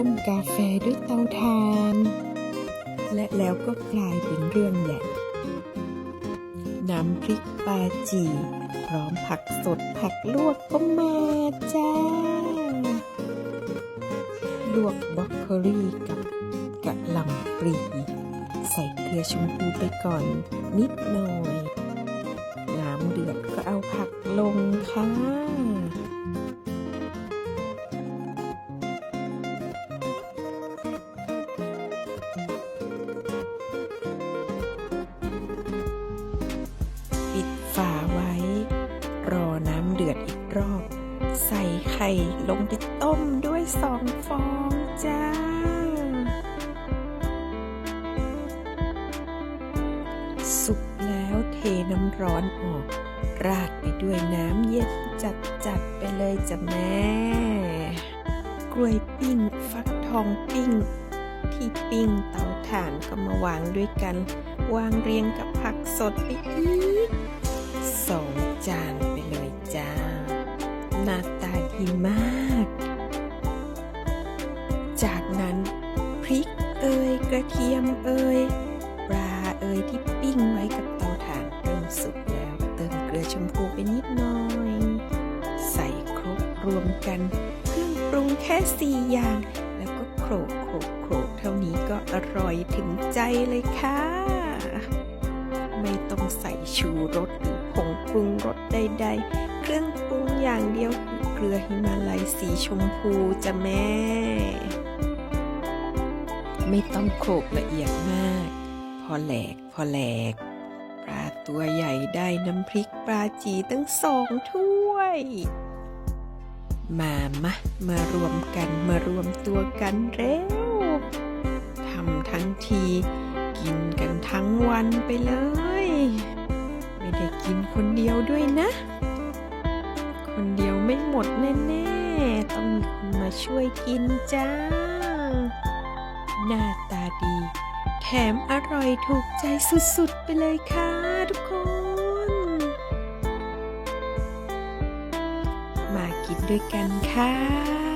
ต้มกาแฟด้วยเตาถ่าน และแล้วก็กลายเป็นเรื่องใหญ่ น้ำพริกปลาจี พร้อมผักสดผักลวกก็มาจ้า ลวกบรอกโคลีกับกะหล่ำปลีใส่เกลือชมพูไปก่อนนิดหน่อย น้ำเดือดก็เอาผักลงค่ะ ดือดอีกรอบ ใส่ไข่ลงไปต้มด้วยสองฟองจ้า สุกแล้วเทน้ำร้อนออก ราดไปด้วยน้ำเย็นจัดจัดๆไปเลยจ้ะแม่ กล้วยปิ้ง ฟักทองปิ้ง ที่ปิ้งเตาถ่านก็มาวางด้วยกัน วางเรียงกับผักสดไปอีกสองจาน หน้าตาดีมาก จากนั้นพริกเอยกระเทียมเอยปลาเอยที่ปิ้งไว้กับเตาถ่านเริ่มสุกแล้วเติมเกลือชมพูไปนิดหน่อย ใส่ครบรวมกันเครื่องปรุงแค่สี่อย่าง แล้วก็โขลกโขลกโขลกเท่านี้ก็อร่อยถึงใจเลยค่ะ ไม่ต้องใส่ชูรสหรือผงปรุงรสใด ๆ เครื่องปรุง อย่างเดียวคือเกลือหิมาลัยสีชมพูจะแม่ ไม่ต้องโขลกละเอียดมาก พอแหลกพอแหลก ปลาตัวใหญ่ได้น้ำพริกปลาจีตั้งสองถ้วย มามะมารวมกันมารวมตัวกันเร็วทำทั้งที กินกันทั้งวันไปเลย ไม่ได้กินคนเดียวด้วยนะ ม่หมดแน่ๆ ต้องมีคนมาช่วยกินจ้า หน้าตาดี แถมอร่อยถูกใจสุดๆ ไปเลยค่ะทุกคน มากินด้วยกันค่ะ